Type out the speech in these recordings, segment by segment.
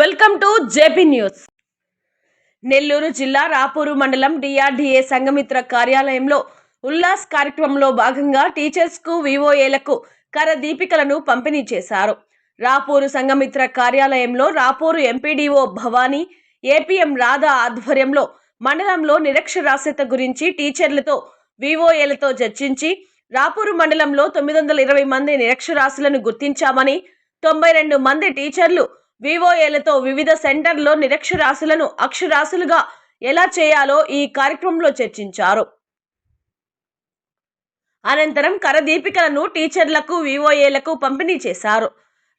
Welcome to JP news. Nellore జిల్లా రాపూరు మండలం DRDA Sanghamitra కార్యాలయంలో ఉల్లాస్ కార్యక్రమంలో భాగంగా టీచర్స్కు వివోఏలకు కర దీపికలను పంపిణీ చేశారు. రాపూరు సంఘమిత్ర కార్యాలయంలో రాపూరు ఎంపీడీఓ భవానీ ఏపీఎం రాధా ఆధ్వర్యంలో మండలంలో నిరక్షరాస్యత గురించి టీచర్లతో వివోఏలతో చర్చించి రాపూరు మండలంలో తొమ్మిది వందల ఇరవై మంది నిరక్షరాస్యులను గుర్తించామని తొంభై రెండు మంది టీచర్లు వివోఏలతో వివిధ సెంటర్లో నిరక్షరాశులను అక్షరాశులుగా ఎలా చేయాలో ఈ కార్యక్రమంలో చర్చించారు. అనంతరం కరదీపికలను టీచర్లకు వివోఏలకు పంపిణీ చేశారు.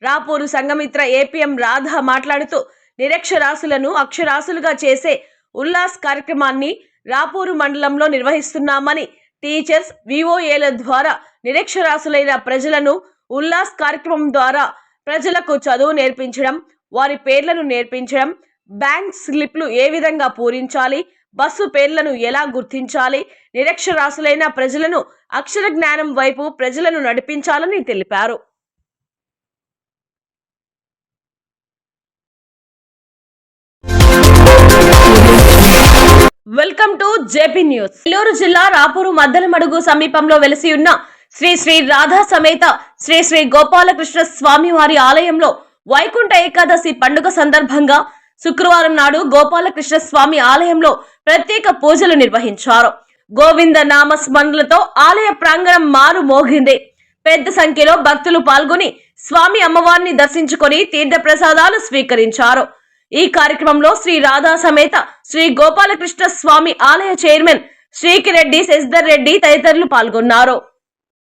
రాపూరు సంఘమిత్ర ఏపీఎం రాధ మాట్లాడుతూ నిరక్షరాశులను అక్షరాశులుగా చేసే ఉల్లాస్ కార్యక్రమాన్ని రాపూరు మండలంలో నిర్వహిస్తున్నామని టీచర్స్ వివోఏల ద్వారా నిరక్షరాస్యులైన ప్రజలను ఉల్లాస్ కార్యక్రమం ద్వారా ప్రజలకు చదువు నేర్పించడం వారి పేర్లను నేర్పించడం బ్యాంక్ స్లిప్లు ఏ విధంగా పూరించాలి బస్సు పేర్లను ఎలా గుర్తించాలి నిరక్షరాస్యులైన ప్రజలను అక్షర జ్ఞానం వైపు ప్రజలను నడిపించాలని తెలిపారు. Welcome to JP news. Nellore జిల్లా రాపూరు మద్దలమడుగు సమీపంలో వెలిసి ఉన్న శ్రీ శ్రీ రాధా సమేత శ్రీ శ్రీ గోపాలకృష్ణ స్వామి వారి ఆలయంలో వైకుంఠ ఏకాదశి పండుగ సందర్భంగా శుక్రవారం నాడు గోపాలకృష్ణ స్వామి ఆలయంలో ప్రత్యేక పూజలు నిర్వహించారు. గోవింద నామ స్మరణలతో ఆలయ ప్రాంగణం మారు మోగింది. పెద్ద సంఖ్యలో భక్తులు పాల్గొని స్వామి అమ్మవారిని దర్శించుకొని తీర్థ ప్రసాదాలు స్వీకరించారు. ఈ కార్యక్రమంలో శ్రీ రాధా సమేత శ్రీ గోపాలకృష్ణ స్వామి ఆలయ చైర్మన్ శ్రీకిరెడ్డి శశిధర్ రెడ్డి తదితరులు పాల్గొన్నారు.